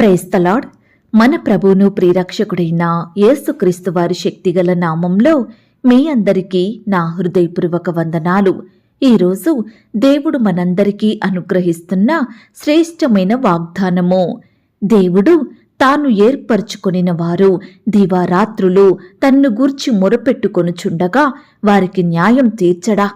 Praise the Lord మన ప్రభువును ప్రియరక్షకుడైన యేసుక్రీస్తు వారి శక్తిగల నామంలో మీ అందరికీ నా హృదయపూర్వక వందనాలు. ఈరోజు దేవుడు మనందరికీ అనుగ్రహిస్తున్న శ్రేష్టమైన వాగ్దానము. దేవుడు తాను ఏర్పరచుకొనిన వారు దివారాత్రులు తన్ను గూర్చి మొరపెట్టుకొనుచుండగా వారికి న్యాయం తీర్చడా?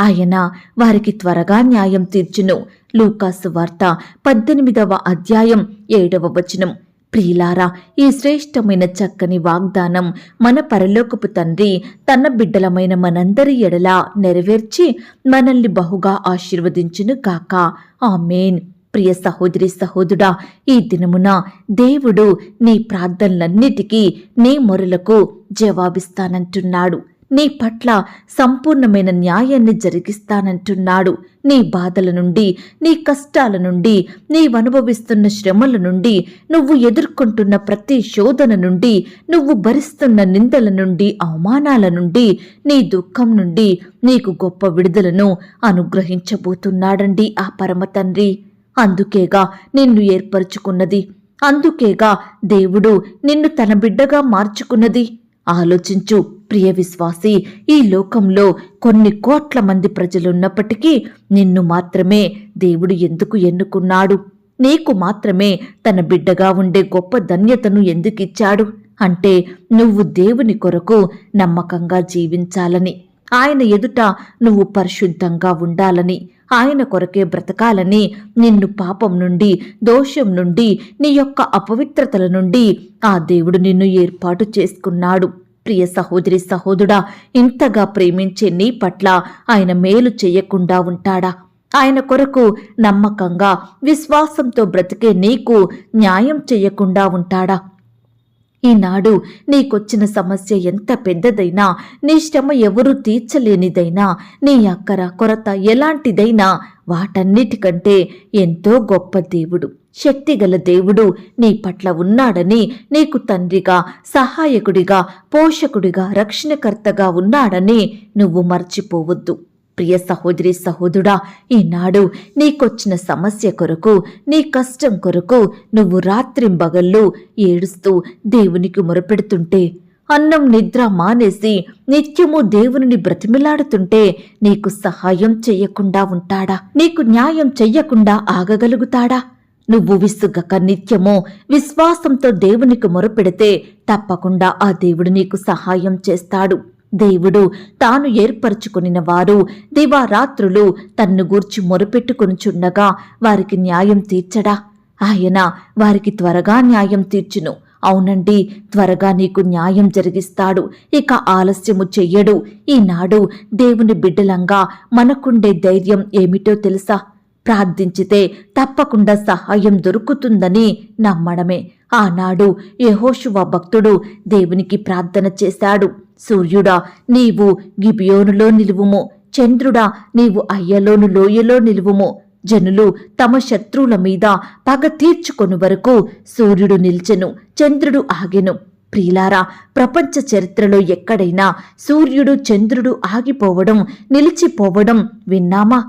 ఆయన వారికి త్వరగా న్యాయం తీర్చును. లూకాసు వార్త పద్దెనిమిదవ అధ్యాయం ఏడవ వచనం. ప్రియులారా ఈ శ్రేష్టమైన చక్కని వాగ్దానం మన పరలోకపు తండ్రి తన బిడ్డలమైన మనందరి ఎడలా నెరవేర్చి మనల్ని బహుగా ఆశీర్వదించును కాక. ఆమెన్. ప్రియ సహోదరి సహోదుడా ఈ దినమున దేవుడు నీ ప్రార్థనలన్నిటికీ నీ మొరలకు జవాబిస్తానంటున్నాడు. నీ పట్ల సంపూర్ణమైన న్యాయాన్ని జరిగిస్తానంటున్నాడు. నీ బాధల నుండి నీ కష్టాల నుండి నీవనుభవిస్తున్న శ్రమల నుండి నువ్వు ఎదుర్కొంటున్న ప్రతి శోధన నుండి నువ్వు భరిస్తున్న నిందల నుండి అవమానాల నుండి నీ దుఃఖం నుండి నీకు గొప్ప విడుదలను అనుగ్రహించబోతున్నాడండి ఆ పరమ తండ్రి. అందుకేగా నిన్ను ఏర్పరచుకున్నది. అందుకేగా దేవుడు నిన్ను తన బిడ్డగా మార్చుకున్నది. ఆలోచించు ప్రియ విశ్వాసి. ఈ లోకంలో కొన్ని కోట్ల మంది ప్రజలున్నప్పటికీ నిన్ను మాత్రమే దేవుడు ఎందుకు ఎన్నుకున్నాడు? నీకు మాత్రమే తన బిడ్డగా ఉండే గొప్ప ధన్యతను ఎందుకిచ్చాడు? అంటే నువ్వు దేవుని కొరకు నమ్మకంగా జీవించాలని. ఆయన ఎదుట నువ్వు పరిశుద్ధంగా ఉండాలని. ఆయన కొరకే బ్రతకాలని నిన్ను పాపం నుండి దోషం నుండి నీ యొక్క అపవిత్రతల నుండి ఆ దేవుడు నిన్ను ఏర్పాటు చేసుకున్నాడు. ప్రియ సహోదరి సహోదుడా ఇంతగా ప్రేమించే నీ పట్ల ఆయన మేలు చేయకుండా ఉంటాడా? ఆయన కొరకు నమ్మకంగా విశ్వాసంతో బ్రతికే నీకు న్యాయం చెయ్యకుండా ఉంటాడా? ఈనాడు నీకొచ్చిన సమస్య ఎంత పెద్దదైనా నీ శ్రమ ఎవరూ తీర్చలేనిదైనా నీ అక్కర కొరత ఎలాంటిదైనా వాటన్నిటికంటే ఎంతో గొప్ప దేవుడు. శక్తిగల దేవుడు నీ పట్ల ఉన్నాడని నీకు తండ్రిగా సహాయకుడిగా పోషకుడిగా రక్షణకర్తగా ఉన్నాడని నువ్వు మర్చిపోవద్దు. ప్రియ సహోదరి సహోదరుడా ఈనాడు నీకొచ్చిన సమస్య కొరకు నీ కష్టం కొరకు నువ్వు రాత్రింబగళ్ళు ఏడుస్తూ దేవునికి మొరపెడుతుంటే అన్నం నిద్ర మానేసి నిత్యము దేవుని బ్రతిమిలాడుతుంటే నీకు సహాయం చెయ్యకుండా ఉంటాడా? నీకు న్యాయం చెయ్యకుండా ఆగగలుగుతాడా? నువ్వు విసుగక నిత్యము విశ్వాసంతో దేవునికి మొరపెడితే తప్పకుండా ఆ దేవుడు నీకు సహాయం చేస్తాడు. దేవుడు తాను ఏర్పరచుకొనిన వారు దివారాత్రులు తన్ను గూర్చి మొరపెట్టుకొనుచుండగా వారికి న్యాయం తీర్చడా? ఆయన వారికి త్వరగా న్యాయం తీర్చును. అవునండి త్వరగా నీకు న్యాయం జరిగిస్తాడు. ఇక ఆలస్యము చెయ్యడు. ఈనాడు దేవుని బిడ్డలంగా మనకుండే ధైర్యం ఏమిటో తెలుసా? ప్రార్థించితే తప్పకుండా సహాయం దొరుకుతుందని నమ్మడమే. ఆనాడు యహోషువ భక్తుడు దేవునికి ప్రార్థన చేశాడు. సూర్యుడా నీవు గిబియోనులో నిలువుము. చంద్రుడా నీవు అయ్యలోను లోయలో నిలువుము. జనులు తమ శత్రువుల మీద పగ తీర్చుకొని వరకు సూర్యుడు నిల్చెను చంద్రుడు ఆగెను. ప్రియులారా ప్రపంచ చరిత్రలో ఎక్కడైనా సూర్యుడు చంద్రుడు ఆగిపోవడం నిలిచిపోవడం విన్నామా?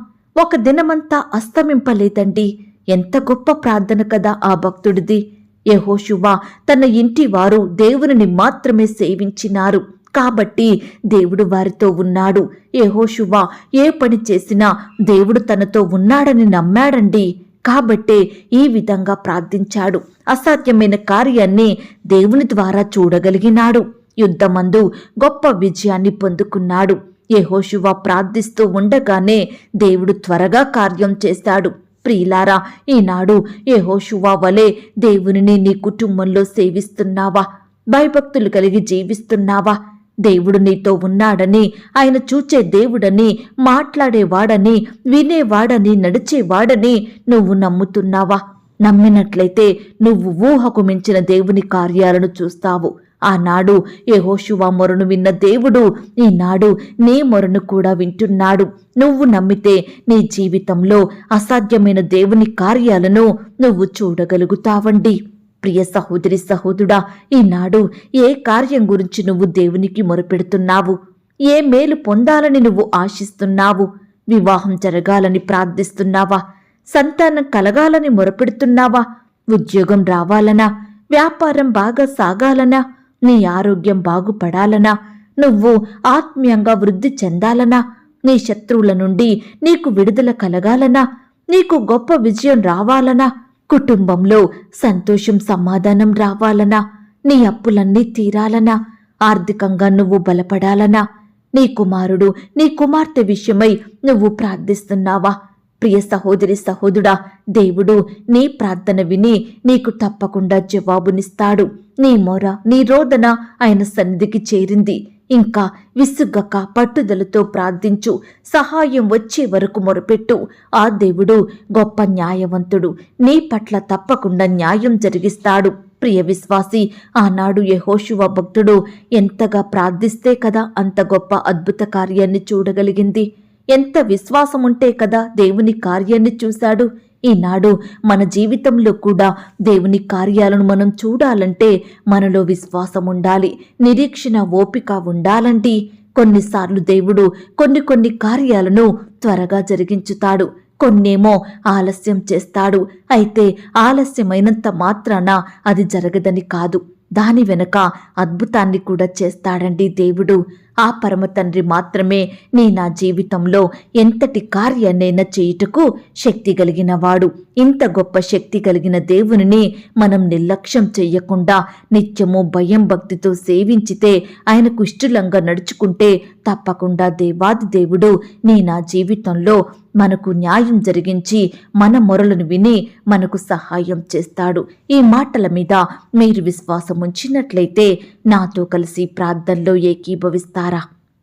ఒక దినమంతా అస్తమింపలేదండి. ఎంత గొప్ప ప్రార్థన కదా ఆ భక్తుడిది. యెహోషువా తన ఇంటి వారు దేవునిని మాత్రమే సేవించినారు. కాబట్టి దేవుడు వారితో ఉన్నాడు. యెహోషువా ఏ పని చేసినా దేవుడు తనతో ఉన్నాడని నమ్మాడండి. కాబట్టే ఈ విధంగా ప్రార్థించాడు. అసాధ్యమైన కార్యాన్ని దేవుని ద్వారా చూడగలిగినాడు. యుద్ధమందు గొప్ప విజయాన్ని పొందుకున్నాడు. యహోశువ ప్రార్థిస్తూ ఉండగానే దేవుడు త్వరగా కార్యం చేశాడు ప్రియులారా ఈనాడు యహోశువ వలె దేవునిని నీ కుటుంబంలో సేవిస్తున్నావా? భయభక్తులు కలిగి జీవిస్తున్నావా? దేవుడు నీతో ఉన్నాడని ఆయన చూచే దేవుడని మాట్లాడేవాడని వినేవాడని నడిచేవాడని నువ్వు నమ్ముతున్నావా? నమ్మినట్లయితే నువ్వు ఊహకు మించిన దేవుని కార్యాలను చూస్తావు. ఆనాడు యహోశువా మొరను విన్న దేవుడు ఈనాడు నీ మొరను కూడా వింటున్నాడు. నువ్వు నమ్మితే నీ జీవితంలో అసాధ్యమైన దేవుని కార్యాలను నువ్వు చూడగలుగుతావండి. ప్రియ సహోదరి సహోదుడా ఈనాడు ఏ కార్యం గురించి నువ్వు దేవునికి మొరపెడుతున్నావు? ఏ మేలు పొందాలని నువ్వు ఆశిస్తున్నావు? వివాహం జరగాలని ప్రార్థిస్తున్నావా? సంతానం కలగాలని మొరపెడుతున్నావా? ఉద్యోగం రావాలనా? వ్యాపారం బాగా సాగాలనా? నీ ఆరోగ్యం బాగుపడాలనా? నువ్వు ఆత్మీయంగా వృద్ధి చెందాలనా? నీ శత్రువుల నుండి నీకు విడుదల కలగాలనా? నీకు గొప్ప విజయం రావాలనా? కుటుంబంలో సంతోషం సమాధానం రావాలనా? నీ అప్పులన్నీ తీరాలనా? ఆర్థికంగా నువ్వు బలపడాలనా? నీ కుమారుడు నీ కుమార్తె విషయమై నువ్వు ప్రార్థిస్తున్నావా? ప్రియ సహోదరి సహోదుడా దేవుడు నీ ప్రార్థన విని నీకు తప్పకుండా జవాబునిస్తాడు. నీ మొర నీ రోదన ఆయన సన్నిధికి చేరింది. ఇంకా విసుగ్గక పట్టుదలతో ప్రార్థించు. సహాయం వచ్చే వరకు మొరపెట్టు. ఆ దేవుడు గొప్ప న్యాయవంతుడు. నీ పట్ల తప్పకుండా న్యాయం జరిగిస్తాడు. ప్రియ విశ్వాసి ఆనాడు యెహోషువ భక్తుడు ఎంతగా ప్రార్థిస్తే కదా అంత గొప్ప అద్భుత కార్యాన్ని చూడగలిగింది. ఎంత విశ్వాసం ఉంటే కదా దేవుని కార్యాన్ని చూశాడు. ఈనాడు మన జీవితంలో కూడా దేవుని కార్యాలను మనం చూడాలంటే మనలో విశ్వాసం ఉండాలి నిరీక్షణ ఓపిక ఉండాలంటే కొన్నిసార్లు దేవుడు కొన్ని కొన్ని కార్యాలను త్వరగా జరిగించుతాడు. కొన్నేమో ఆలస్యం చేస్తాడు. అయితే ఆలస్యమైనంత మాత్రాన అది జరగదని కాదు. దాని వెనుక అద్భుతాన్ని కూడా చేస్తాడండి దేవుడు. ఆ పరమ తండ్రి మాత్రమే నీ నా జీవితంలో ఎంతటి కార్యాన్నైనా చేయుటకు శక్తి కలిగినవాడు. ఇంత గొప్ప శక్తి కలిగిన దేవునిని మనం నిర్లక్ష్యం చెయ్యకుండా నిత్యము భయం భక్తితో సేవించితే ఆయనకు ఇష్టలంగా నడుచుకుంటే తప్పకుండా దేవాది దేవుడు నీ నా జీవితంలో మనకు న్యాయం జరిగించి మన మొరలను విని మనకు సహాయం చేస్తాడు. ఈ మాటల మీద మీరు విశ్వాసం ఉంచినట్లయితే నాతో కలిసి ప్రార్థనలో ఏకీభవిస్తారా?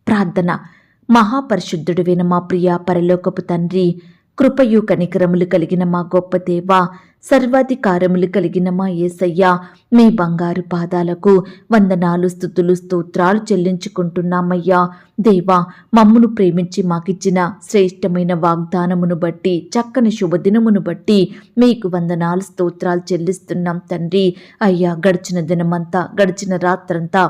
ప్రార్థన. మహాపరిశుద్ధుడువైన మా ప్రియ పరలోకపు తండ్రి కృపయు కనికరములు కలిగిన మా గొప్ప దేవ సర్వాధికారములు కలిగిన మా యేసయ్య మీ బంగారు పాదాలకు వందనాలు స్థుతులు స్తోత్రాలు చెల్లించుకుంటున్నామయ్యా. దేవా మమ్మును ప్రేమించి మాకిచ్చిన శ్రేష్టమైన వాగ్దానమును బట్టి చక్కని శుభదినమును బట్టి మీకు వందనాలు స్తోత్రాలు చెల్లిస్తున్నాం తండ్రి. అయ్యా గడిచిన దినమంతా గడిచిన రాత్రంతా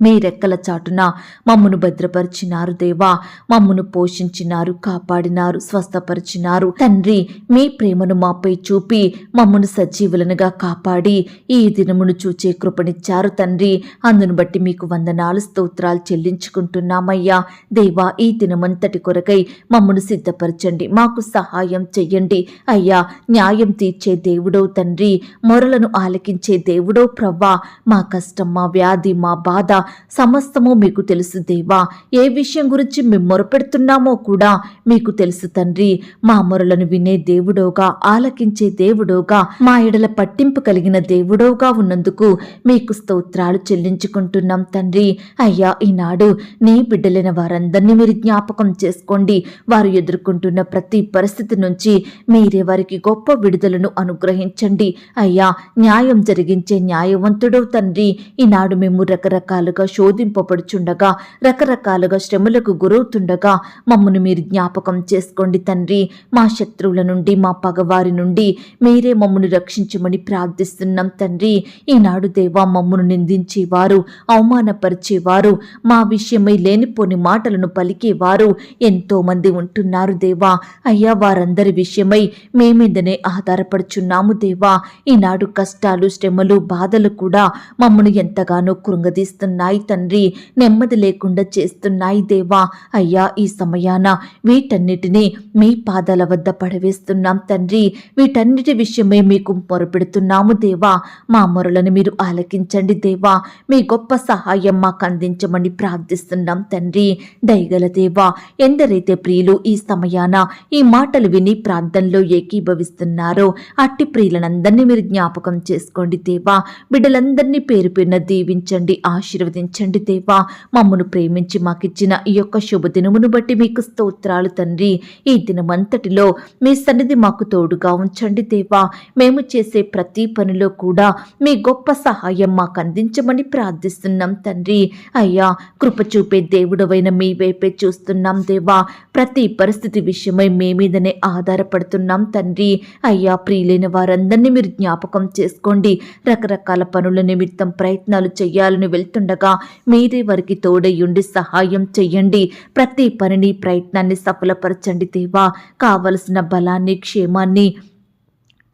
మీ రెక్కల చాటున మమ్మను భద్రపరిచినారు దేవా మమ్మను పోషించినారు కాపాడినారు స్వస్థపరిచినారు. తండ్రి మీ ప్రేమను మాపై చూపి మమ్మను సజీవులనుగా కాపాడి ఈ దినమును చూచే కృపనిచ్చారు తండ్రి. అందును బట్టి మీకు వందనాలు స్తోత్రాలు చెల్లించుకుంటున్నామయ్యా. దేవా ఈ దినమంతటి కొరకై మమ్మను సిద్ధపరచండి మాకు సహాయం చెయ్యండి. అయ్యా న్యాయం తీర్చే దేవుడో తండ్రి మొరలను ఆలకించే దేవుడో ప్రవ్వా. మా కష్టం మా వ్యాధి మా బాధ సమస్తము మీకు తెలుసు దేవా. ఏ విషయం గురించి మేము మొరపెడుతున్నామో కూడా మీకు తెలుసు తండ్రి. మా మొరలను వినే దేవుడోగా ఆలకించే దేవుడోగా మా ఎడల పట్టింపు కలిగిన దేవుడోగా ఉన్నందుకు మీకు స్తోత్రాలు చెల్లించుకుంటున్నాం తండ్రి. అయ్యా ఈనాడు నీ బిడ్డలైన వారందరినీ మీరు జ్ఞాపకం చేసుకోండి. వారు ఎదుర్కొంటున్న ప్రతి పరిస్థితి నుంచి మీరే వారికి గొప్ప విడుదలను అనుగ్రహించండి. అయ్యా న్యాయం జరిగించే న్యాయవంతుడో తండ్రి. ఈనాడు మేము రకరకాలుగా శోధింపబడుచుండగా రకరకాలుగా శ్రమలకు గురవుతుండగా మమ్మను మీరు జ్ఞాపకం చేసుకోండి తండ్రి. మా శత్రువుల నుండి మా పగవారి నుండి మీరే మమ్మను రక్షించమని ప్రార్థిస్తున్నాం తండ్రి. ఈనాడు దేవా మమ్మను నిందించేవారు అవమానపరిచేవారు మా విషయమై లేనిపోని మాటలను పలికేవారు ఎంతో మంది ఉంటున్నారు దేవా. అయ్యా వారందరి విషయమై మేమీదనే ఆధారపడుచున్నాము దేవా. ఈనాడు కష్టాలు శ్రమలు బాధలు కూడా మమ్మను ఎంతగానో కృంగదీస్తున్నాయి. తండ్రి నెమ్మది లేకుండా చేస్తున్నాయి దేవా. అయ్యా ఈ సమయాన వీటన్నిటినీ మీ పాదాల వద్ద పడవేస్తున్నాం తండ్రి. వీటన్నిటి విషయమే మీకు మొరపెడుతున్నాము దేవా. మా మొరలను మీరు ఆలకించండి దేవా. మీ గొప్ప సహాయం మాకు అందించమని ప్రార్థిస్తున్నాం తండ్రి. దయగల దేవా ఎందరైతే ప్రియులు ఈ సమయాన ఈ మాటలు విని ప్రార్థనలో ఏకీభవిస్తున్నారో అట్టి ప్రియులనందరినీ మీరు జ్ఞాపకం చేసుకోండి దేవా. బిడ్డలందరినీ పేరు పేరున దీవించండి ఆశీర్వదించండి. దేవా. మమ్మను ప్రేమించి మాకిచ్చిన ఈ యొక్క శుభదినమును బట్టి మీకు స్తోత్రాలు తండ్రి. ఈ దినమంతటిలో మీ సన్నిధి మాకు తోడుగా ఉంచండి దేవా. మేము చేసే ప్రతి పనిలో కూడా మీ గొప్ప సహాయం మాకు అందించమని ప్రార్థిస్తున్నాం తండ్రి. అయ్యా కృప చూపే దేవుడవైన మీ వైపే చూస్తున్నాం దేవా. ప్రతి పరిస్థితి విషయమై మీ మీదనే ఆధారపడుతున్నాం తండ్రి. అయ్యా ప్రియులైన వారందరినీ మీరు జ్ఞాపకం చేసుకోండి. రకరకాల పనుల నిమిత్తం ప్రయత్నాలు చేయాలని వెళ్తుండగా మీరే వారికి తోడయ్యుండి సహాయం చెయ్యండి. ప్రతి పనిని ప్రయత్నాన్ని సఫలపరచండి దేవా. కావలసిన బలాన్ని క్షేమాన్ని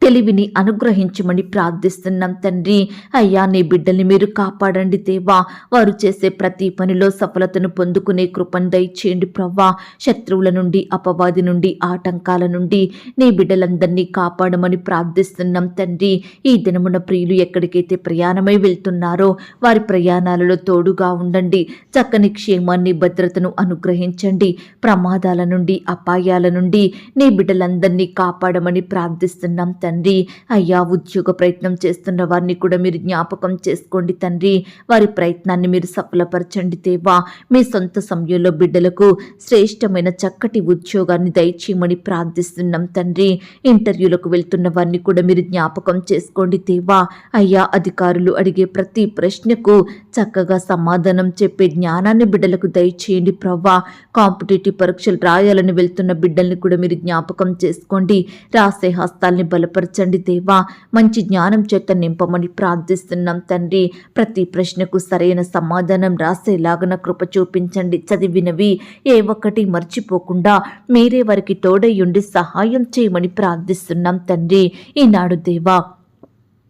తెలివిని అనుగ్రహించమని ప్రార్థిస్తున్నాం తండ్రి. అయ్యా నీ బిడ్డల్ని మీరు కాపాడండి దేవా. వారు చేసే ప్రతి పనిలో సఫలతను పొందుకునే కృపను దయచేయండి ప్రవ్వా. శత్రువుల నుండి అపవాది నుండి ఆటంకాల నుండి నీ బిడ్డలందరినీ కాపాడమని ప్రార్థిస్తున్నాం తండ్రి. ఈ దినమున ప్రియులు ఎక్కడికైతే ప్రయాణమై వెళ్తున్నారో వారి ప్రయాణాలలో తోడుగా ఉండండి. చక్కని క్షేమాన్ని భద్రతను అనుగ్రహించండి. ప్రమాదాల నుండి అపాయాల నుండి నీ బిడ్డలందరినీ కాపాడమని ప్రార్థిస్తున్నాం తండ్రి. తండ్రి అయ్యా ఉద్యోగ ప్రయత్నం చేస్తున్న వారిని కూడా మీరు జ్ఞాపకం చేసుకోండి తండ్రి. వారి ప్రయత్నాన్ని మీరు సఫలపరచండి దేవా. మీ సొంత సమయంలో బిడ్డలకు శ్రేష్టమైన చక్కటి ఉద్యోగాన్ని దయచేయమని ప్రార్థిస్తున్నాం తండ్రి. ఇంటర్వ్యూలకు వెళ్తున్న వారిని కూడా మీరు జ్ఞాపకం చేసుకోండి దేవా. అయ్యా అధికారులు అడిగే ప్రతి ప్రశ్నకు చక్కగా సమాధానం చెప్పే జ్ఞానాన్ని బిడ్డలకు దయచేయండి ప్రవ్వా. కాంపిటేటివ్ పరీక్షలు రాయాలని వెళ్తున్న బిడ్డల్ని కూడా మీరు జ్ఞాపకం చేసుకోండి. రాసే హస్తాల్ని బలపరచండి దేవా. మంచి జ్ఞానం చేత నింపమని ప్రార్థిస్తున్నాం తండ్రి. ప్రతి ప్రశ్నకు సరైన సమాధానం రాసేలాగన కృప చూపించండి. చదివినవి ఏ ఒక్కటి మర్చిపోకుండా మీరే వారికి తోడయ్యుండి సహాయం చేయమని ప్రార్థిస్తున్నాం తండ్రి. ఈనాడు దేవా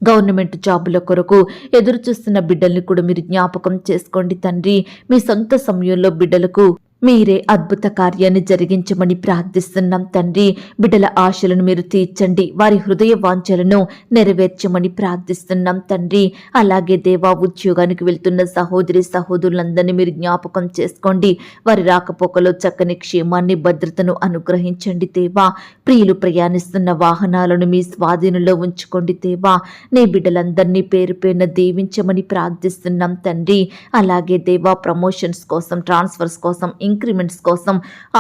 గవర్నమెంట్ జాబుల కొరకు ఎదురు చూస్తున్న బిడ్డల్ని కూడా మీరు జ్ఞాపకం చేసుకోండి తండ్రి. మీ సొంత సమయంలో బిడ్డలకు మీరే అద్భుత కార్యాన్ని జరిగించమని ప్రార్థిస్తున్నాం తండ్రి. బిడ్డల ఆశలను మీరు తీర్చండి. వారి హృదయ వాంఛలను నెరవేర్చమని ప్రార్థిస్తున్నాం తండ్రి. అలాగే దేవా ఉద్యోగానికి వెళ్తున్న సహోదరి సహోదరులందరినీ మీరు జ్ఞాపకం చేసుకోండి. వారి రాకపోకలో చక్కని క్షేమాన్ని భద్రతను అనుగ్రహించండి దేవా. ప్రియులు ప్రయాణిస్తున్న వాహనాలను మీ స్వాధీనంలో ఉంచుకోండి దేవా. నీ బిడ్డలందరినీ పేరు పేరున దీవించమని ప్రార్థిస్తున్నాం తండ్రి. అలాగే దేవా ప్రమోషన్స్ కోసం ట్రాన్స్ఫర్స్ కోసం ఇంక్రిమెంట్స్ కోసం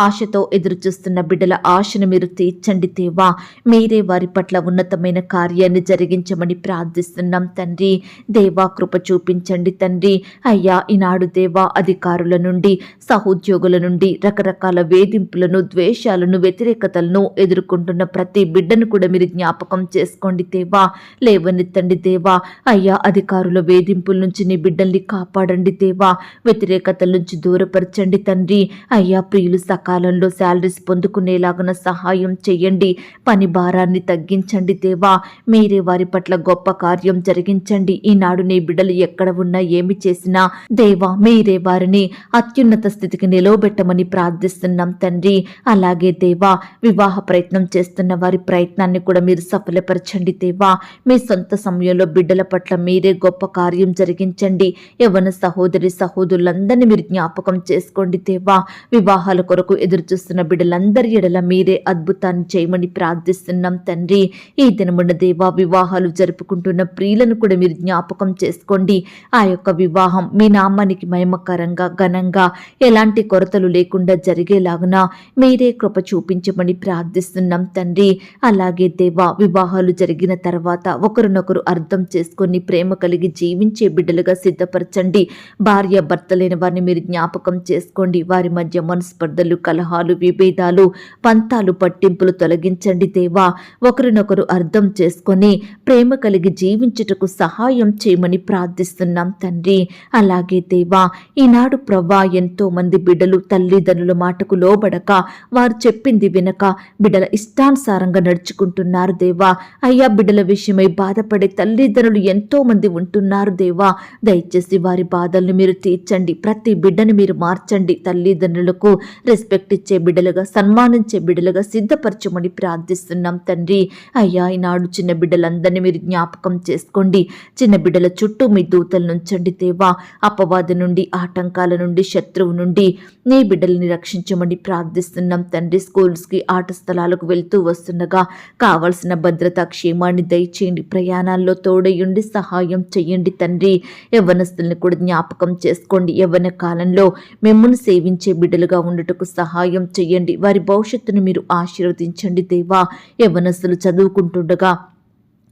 ఆశతో ఎదురుచూస్తున్న బిడ్డల ఆశను మీరు తీర్చండి దేవా. మీరే వారి పట్ల ఉన్నతమైన కార్యాన్ని జరిగించమని ప్రార్థిస్తున్నాం తండ్రి. దేవా కృప చూపించండి తండ్రి. అయ్యా ఈనాడు దేవా అధికారుల నుండి సహోద్యోగుల నుండి రకరకాల వేధింపులను ద్వేషాలను వ్యతిరేకతలను ఎదుర్కొంటున్న ప్రతి బిడ్డను కూడా మీరు జ్ఞాపకం చేసుకోండి దేవా. లేవనెత్తండి దేవా. అయ్యా అధికారుల వేధింపుల నుంచి నీ బిడ్డల్ని కాపాడండి దేవా. వ్యతిరేకతల నుంచి దూరపరచండి తండ్రి. అయ్యా ప్రియులు సకాలంలో శాలరీస్ పొందుకునేలాగున సహాయం చేయండి. పని భారాన్ని తగ్గించండి దేవా. మీరే వారి పట్ల గొప్ప కార్యం జరిగించండి. ఈనాడు నీ బిడ్డలు ఎక్కడ ఉన్నా ఏమి చేసినా దేవా మీరే వారిని అత్యున్నత స్థితికి నిలవబెట్టమని ప్రార్థిస్తున్నాం తండ్రి. అలాగే దేవా వివాహ ప్రయత్నం చేస్తున్న వారి ప్రయత్నాన్ని కూడా మీరు సఫలపరచండి దేవా. మీ సొంత సమయంలో బిడ్డల పట్ల మీరే గొప్ప కార్యం జరిగించండి. యవన సహోదరి సహోదరులందరినీ మీరు జ్ఞాపకం చేసుకోండి దేవా. వివాహాల కొరకు ఎదురు చూస్తున్న బిడ్డలందరి ఎడల మీరే అద్భుతాన్ని చేయమని ప్రార్థిస్తున్నాం తండ్రి. ఈ దినమున దేవా వివాహాలు జరుపుకుంటున్న ప్రియులను కూడా మీరు జ్ఞాపకం చేసుకోండి. ఆ యొక్క వివాహం మీ నామానికి మహిమకరంగా ఘనంగా ఎలాంటి కొరతలు లేకుండా జరిగేలాగున మీరే కృప చూపించమని ప్రార్థిస్తున్నాం తండ్రి. అలాగే దేవా వివాహాలు జరిగిన తర్వాత ఒకరినొకరు అర్థం చేసుకొని ప్రేమ కలిగి జీవించే బిడ్డలుగా సిద్ధపరచండి. భార్య భర్త లేని వారిని మీరు జ్ఞాపకం చేసుకోండి. వారి మధ్య మనస్పర్ధలు కలహాలు విభేదాలు పంతాలు పట్టింపులు తొలగించండి దేవా. ఒకరినొకరు అర్థం చేసుకొని ప్రేమ కలిగి జీవించుటకు సహాయం చేయమని ప్రార్థిస్తున్నాం తండ్రి. అలాగే దేవా ఈనాడు ప్రవ్వా ఎంతో మంది బిడ్డలు తల్లిదండ్రుల మాటకు లోబడక వారు చెప్పింది వినక బిడ్డల ఇష్టానుసారంగా నడుచుకుంటున్నారు దేవా. అయ్యా బిడ్డల విషయమై బాధపడే తల్లిదండ్రులు ఎంతో మంది ఉంటున్నారు దేవా. దయచేసి వారి బాధలను మీరు తీర్చండి. ప్రతి బిడ్డను మీరు మార్చండి తల్లి. తల్లిదండ్రులకు రెస్పెక్ట్ ఇచ్చే బిడ్డలుగా సన్మానించే బిడ్డలుగా సిద్ధపరచమని ప్రార్థిస్తున్నాం తండ్రి. అయ్యా ఈనాడు చిన్న బిడ్డలందరినీ మీరు జ్ఞాపకం చేసుకోండి. చిన్న బిడ్డల చుట్టూ మీ దూతలు నుంచండి దేవా అపవాది నుండి ఆటంకాల నుండి శత్రువు నుండి నీ బిడ్డల్ని రక్షించమని ప్రార్థిస్తున్నాం తండ్రి. స్కూల్స్కి ఆట స్థలాలకు వెళ్తూ వస్తుండగా కావలసిన భద్రత క్షేమాన్ని దయచేయండి. ప్రయాణాల్లో తోడయుండి సహాయం చేయండి తండ్రి. యవ్వనస్తుల్ని కూడా జ్ఞాపకం చేసుకోండి. యవ్వన కాలంలో మిమ్మల్ని సేవించే బిడ్డలుగా ఉండటకు సహాయం చేయండి వారి భవిష్యత్తును మీరు ఆశీర్వదించండి దేవా. యవ్వనస్తులు చదువుకుంటుండగా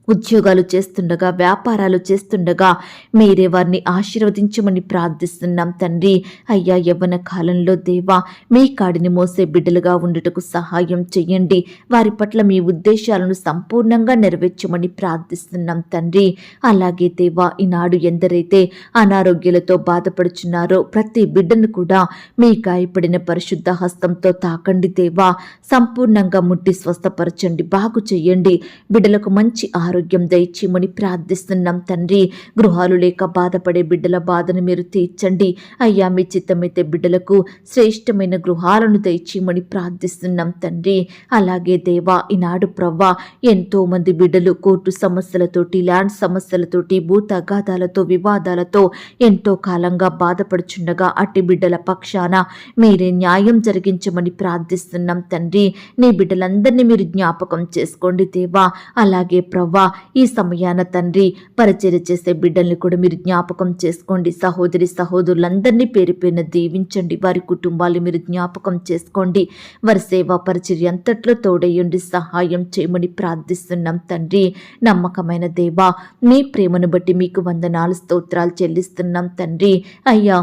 ఉద్యోగాలు చేస్తుండగా వ్యాపారాలు చేస్తుండగా మీరే వారిని ఆశీర్వదించమని ప్రార్థిస్తున్నాం తండ్రి. అయ్యా యవ్వన కాలంలో దేవా మీ కాడిని మోసే బిడ్డలుగా ఉండుటకు సహాయం చెయ్యండి. వారి పట్ల మీ ఉద్దేశాలను సంపూర్ణంగా నెరవేర్చమని ప్రార్థిస్తున్నాం తండ్రి. అలాగే దేవా ఈనాడు ఎందరైతే అనారోగ్యాలతో బాధపడుచున్నారో ప్రతి బిడ్డను కూడా మీ గాయపడిన పరిశుద్ధ హస్తంతో తాకండి దేవా. సంపూర్ణంగా ముట్టి స్వస్థపరచండి బాగు చెయ్యండి. బిడ్డలకు మంచి ఆరోగ్యం ఆరోగ్యం దయచేయమని ప్రార్థిస్తున్నాం తండ్రి. గృహాలు లేక బాధపడే బిడ్డల బాధను మీరు తీర్చండి. అయ్యా మీ చిత్తమైతే బిడ్డలకు శ్రేష్టమైన గృహాలను దయచేయమని ప్రార్థిస్తున్నాం తండ్రి. అలాగే దేవా ఈనాడు ప్రవ్వా ఎంతో మంది బిడ్డలు కోర్టు సమస్యలతోటి ల్యాండ్ సమస్యలతోటి భూతగాదాలతో వివాదాలతో ఎంతో కాలంగా బాధపడుచుండగా అట్టి బిడ్డల పక్షాన మీరే న్యాయం జరిగించమని ప్రార్థిస్తున్నాం తండ్రి. నీ బిడ్డలందరినీ మీరు జ్ఞాపకం చేసుకోండి దేవా. అలాగే ప్రవ్వా ఈ సమయాన తండ్రి పరిచర్య చేసే బిడ్డల్ని కూడా మీరు జ్ఞాపకం చేసుకోండి. సహోదరి సహోదరులందరినీ పేరు పేరున దీవించండి. వారి కుటుంబాలు మీరు జ్ఞాపకం చేసుకోండి. వారి సేవా పరిచర్య అంతట్లో తోడయ్యండి సహాయం చేయమని ప్రార్థిస్తున్నాం తండ్రి. నమ్మకమైన దేవా మీ ప్రేమను బట్టి మీకు వందనాలు స్తోత్రాలు చెల్లిస్తున్నాం తండ్రి. అయ్యా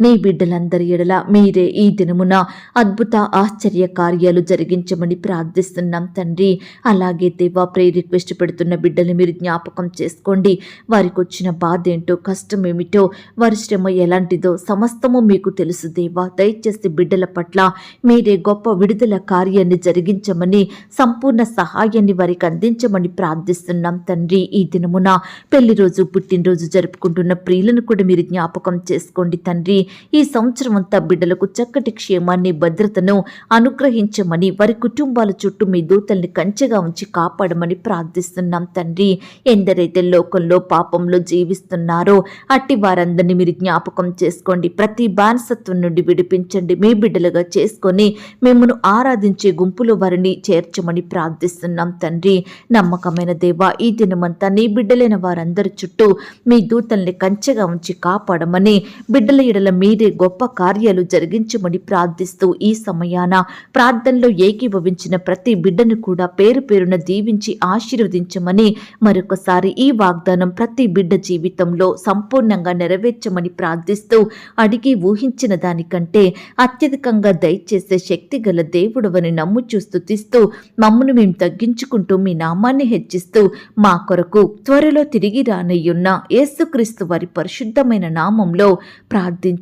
నీ బిడ్డలందరి ఎడల మీరే ఈ దినమున అద్భుత ఆశ్చర్య కార్యాలు జరిగించమని ప్రార్థిస్తున్నాం తండ్రి. అలాగే దేవా ప్రే రిక్వెస్ట్ పెడుతున్న బిడ్డలు మీరు జ్ఞాపకం చేసుకోండి. వారికి వచ్చిన బాధ ఏంటో కష్టం ఏమిటో వారి శ్రమ ఎలాంటిదో సమస్తము మీకు తెలుసు దేవా. దయచేసి బిడ్డల పట్ల మీరే గొప్ప విడుదల కార్యాన్ని జరిగించమని సంపూర్ణ సహాయాన్ని వారికి అందించమని ప్రార్థిస్తున్నాం తండ్రి. ఈ దినమున పెళ్ళి రోజు పుట్టినరోజు జరుపుకుంటున్న ప్రియులను కూడా మీరు జ్ఞాపకం చేసుకోండి తండ్రి. ఈ సంవత్సరం అంతా బిడ్డలకు చక్కటి క్షేమాన్ని భద్రతను అనుగ్రహించమని వారి కుటుంబాల చుట్టూ మీ దూతల్ని కంచెగా ఉంచి కాపాడమని ప్రార్థిస్తున్నాం తండ్రి. ఎందరైతే లోకంలో పాపంలో జీవిస్తున్నారో అట్టి వారందరినీ మీరు జ్ఞాపకం చేసుకోండి. ప్రతి బానిసత్వం నుండి విడిపించండి. మీ బిడ్డలుగా చేసుకొని మిమ్మను ఆరాధించే గుంపులో వారిని చేర్చమని ప్రార్థిస్తున్నాం తండ్రి. నమ్మకమైన దేవా ఈ దినమంతా నీ బిడ్డలైన వారందరి చుట్టూ మీ దూతల్ని కంచెగా ఉంచి కాపాడమని బిడ్డల ఎడల మీరే గొప్ప కార్యాలు జరిగించమని ప్రార్థిస్తూ ఈ సమయాన ప్రార్థనలో ఏకీభవించిన ప్రతి బిడ్డను కూడా పేరు పేరున దీవించి ఆశీర్వదించమని మరొకసారి ఈ వాగ్దానం ప్రతి బిడ్డ జీవితంలో సంపూర్ణంగా నెరవేర్చమని ప్రార్థిస్తూ అడిగి ఊహించిన దానికంటే అత్యధికంగా దయచేసే శక్తి గల దేవుడవని నమ్ము చూస్తుతిస్తూ మమ్మను మేము తగ్గించుకుంటూ మీ నామాన్ని హెచ్చిస్తూ మా కొరకు త్వరలో తిరిగి రానయ్యున్న యేసుక్రీస్తు వారి పరిశుద్ధమైన నామంలో ప్రార్థించి